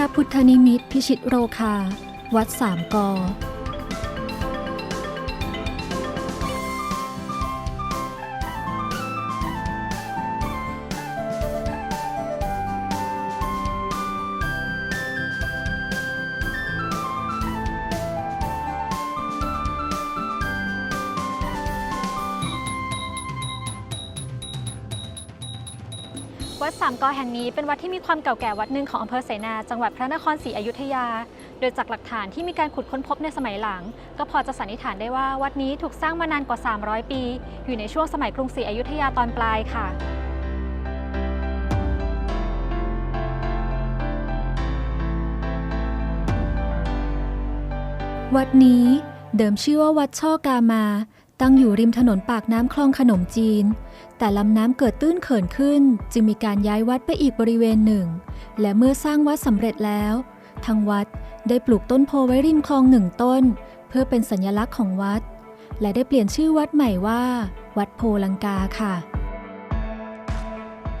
ระพุทธนิมิตพิชิตโรคา วัดสามกอ วัดสามกอแห่งนี้เป็นวัดที่มีความเก่าแก่วัดหนึ่งของอำเภอเสนา จังหวัดพระนครศรีอยุธยา โดยจากหลักฐานที่มีการขุดค้นพบในสมัยหลัง ก็พอจะสันนิษฐานได้ว่าวัดนี้ถูกสร้างมานานกว่า 300 ปี อยู่ในช่วงสมัยกรุงศรีอยุธยาตอนปลายค่ะวัดนี้เดิมชื่อว่าวัดช่อกามา ตั้งอยู่ริมถนนปากน้ำคลองขนมจีน แต่ลำน้ำเกิดตื้นเขินขึ้น จึงมีการย้ายวัดไปอีกบริเวณหนึ่ง และเมื่อสร้างวัดสำเร็จแล้ว ทางวัดได้ปลูกต้นโพไว้ริมคลองหนึ่งต้น เพื่อเป็นสัญลักษณ์ของวัด และได้เปลี่ยนชื่อวัดใหม่ว่า วัดโพลังกาค่ะ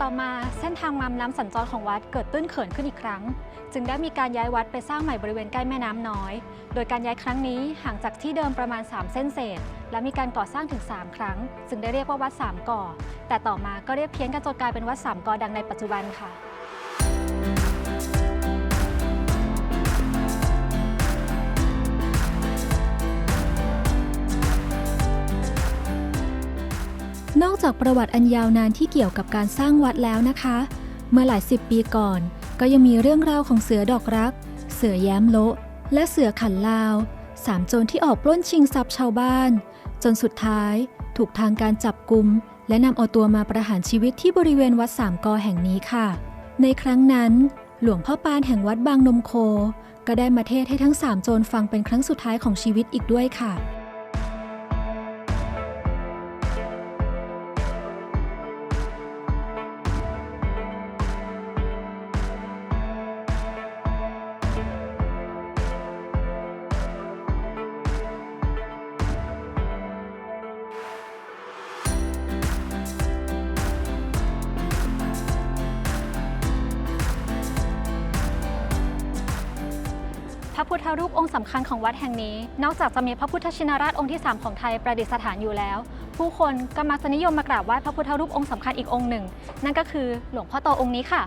ต่อมาเส้นทางมาน้ำสัญจรของวัดเกิดตื้นเขินขึ้นอีกครั้ง จึงได้มีการย้ายวัดไปสร้างใหม่บริเวณใกล้แม่น้ำน้อย โดยการย้ายครั้งนี้ห่างจากที่เดิมประมาณ 3 เส้นเศษ และมีการก่อสร้างถึง 3 ครั้ง จึงได้เรียกว่าวัดสามก่อ แต่ต่อมาก็เรียกเพี้ยนกันจนกลายเป็นวัดสามกอดังในปัจจุบันค่ะ นอกจากประวัติอันยาวนานที่เกี่ยวกับการสร้างวัดแล้วนะคะ เมื่อหลายสิบปีก่อน ก็ยังมีเรื่องราวของเสือดอกรัก เสือแย้มโละและเสือขันลาวสามโจรที่ออกปล้นชิงทรัพย์ชาวบ้าน จนสุดท้าย ถูกทางการจับกุม และนำเอาตัวมาประหารชีวิตที่บริเวณวัดสามกอแห่งนี้ค่ะ ในครั้งนั้น หลวงพ่อปานแห่งวัดบางนมโค ก็ได้มาเทศให้ทั้งสามโจรฟังเป็นครั้งสุดท้ายของชีวิตอีกด้วยค่ะ ระพุทธรูปองค์สำคัญของวัดแห่งนี้ นอกจากจะมีพระพุทธชินราชองค์ที่ 3 ของไทยประดิษฐานอยู่แล้ว ผู้คนก็มักจะนิยมมากราบไหว้พระพุทธรูปองค์สำคัญอีกองค์หนึ่ง นั่นก็คือหลวงพ่อโตองค์นี้ค่ะ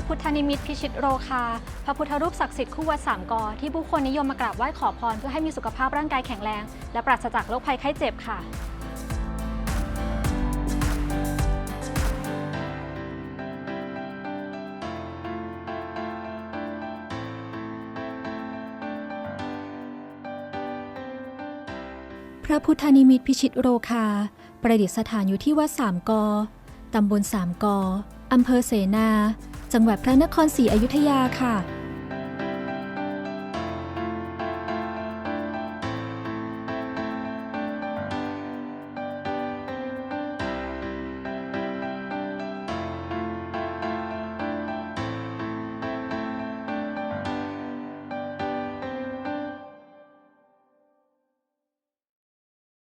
ระพุทธนิมิตพิชิตโรคา พระพุทธรูปศักดิ์สิทธิ์คู่วัดสามกอ ที่ผู้คนนิยมมากราบไหว้ขอพรเพื่อให้มีสุขภาพร่างกายแข็งแรง และปราศจากโรคภัยไข้เจ็บค่ะ พระพุทธนิมิตพิชิตโรคา ประดิษฐานอยู่ที่วัดสามกอตำบลสามกออำเภอเสนา จังหวัดพระนครศรีอยุธยาค่ะ